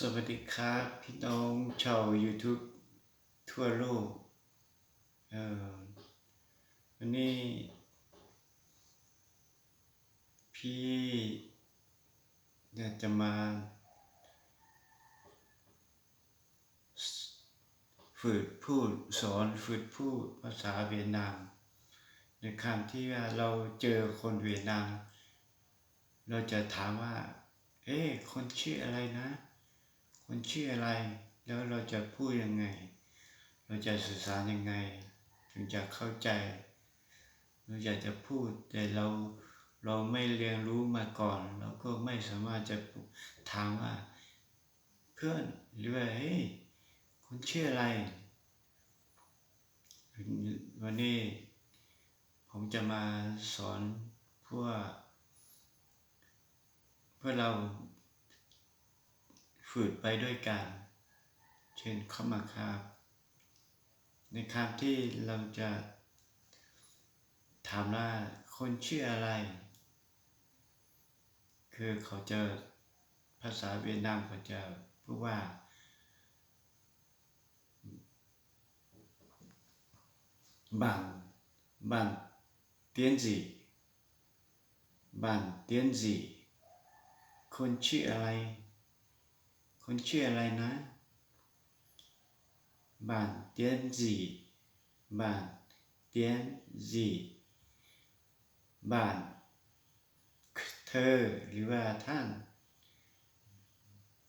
สวัสดีครับพี่น้องชาว YouTube ทั่วโลกวันนี้ พี่อยากจะมาฝึกพูดสอนฝึกพูดภาษาเวียดนาม ในคำที่ว่าเราเจอคนเวียดนาม เราจะถามว่า เอ๊คนชื่ออะไรนะ คนชื่ออะไร แล้วเราจะพูดยังไง เราจะสื่อสารยังไง ถึงจะเข้าใจ เราอยากจะพูดแต่เราเราไม่เรียนรู้มาก่อน เราก็ไม่สามารถจะถามว่า เพื่อนหรือว่าเฮ้ยคนชื่ออะไร วันนี้ผมจะมาสอนพวกเพื่อเรา ฝึกไปด้วยกัน เช่นเข้ามาครับในคำที่เราจะถามว่าคนชื่ออะไร คือเขาจะภาษาเวียดนามเขาจะพูดว่า bạn bạn tiếng gì bạn tiếng gì คนชื่ออะไร คนชื่ออะไรนะ bạn tiếng gì bạn tiếng gì bạn เธอหรือว่าท่าน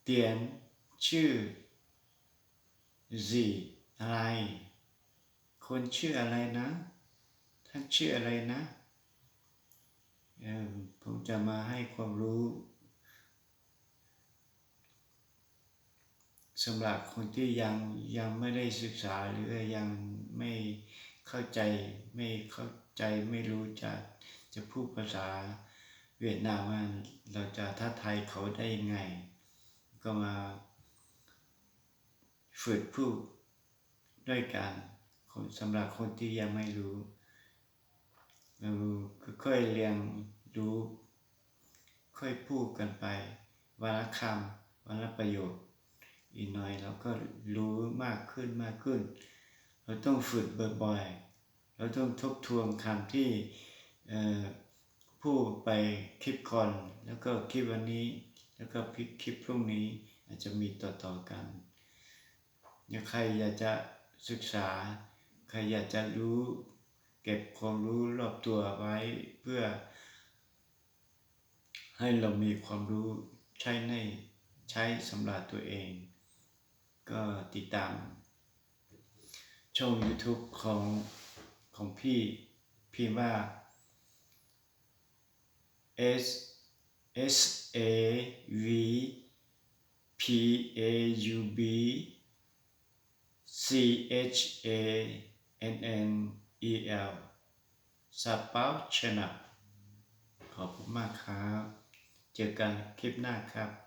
เตียนชื่อ gì อะไรคนชื่ออะไรนะ ท่านชื่ออะไรนะผมจะมาให้ความรู้ สำหรับคนที่ยังยังไม่ได้ศึกษาหรือยังไม่เข้าใจไม่เข้าใจไม่รู้จะจะพูดภาษาเวียดนามว่าเราจะทักทายเขาได้ยังไง ก็มาฝึกพูดด้วยกันสำหรับคนที่ยังไม่รู้เราค่อยเรียนรู้ค่อยพูดกันไปวันละคำวันละประโยค อีกหน่อยเราก็รู้มากขึ้นมากขึ้น เราต้องฝึกบ่อยๆ เราต้องทบทวนคำที่พูดไปคลิปก่อนแล้วก็คลิปวันนี้ แล้วก็คลิปพรุ่งนี้อาจจะมีต่อๆกันอย่าใครอยากจะศึกษา ใครอยากจะรู้เก็บความรู้รอบตัวไว้เพื่อ ให้เรามีความรู้ใช้ในใช้สำหรับตัวเอง ก็ติดตามช่อง YouTube ของของพี่พี่ว่า S S A V P A U B C H A N N E L สปาวชนะขอบคุณมากครับ เจอกันคลิปหน้าครับ